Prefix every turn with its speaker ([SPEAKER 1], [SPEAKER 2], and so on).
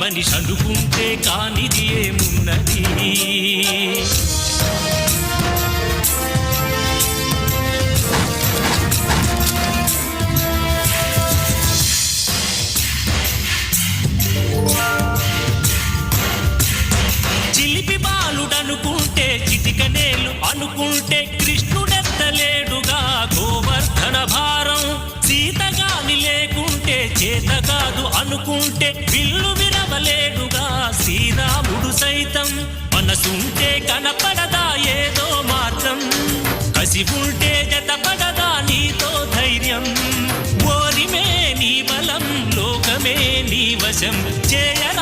[SPEAKER 1] మనిషి అనుకుంటే కానిది ఏమున్నది? చిలిపి బాలుడనుకుంటే చిటికనేలు అనుకుంటే కృష్ణుడెత్తలేడుగా గోవర్ధన భారం సీతగాని లేకుంటే చేత కాదు అనుకుంటే విల్లు సైతం. మనసుంటే కనపడదా ఏదో మార్గం కసి ఉంటే జతపడదా నీతో ధైర్యం. ఓరిమే నీ బలం లోకమే నీ వశం. చేయరా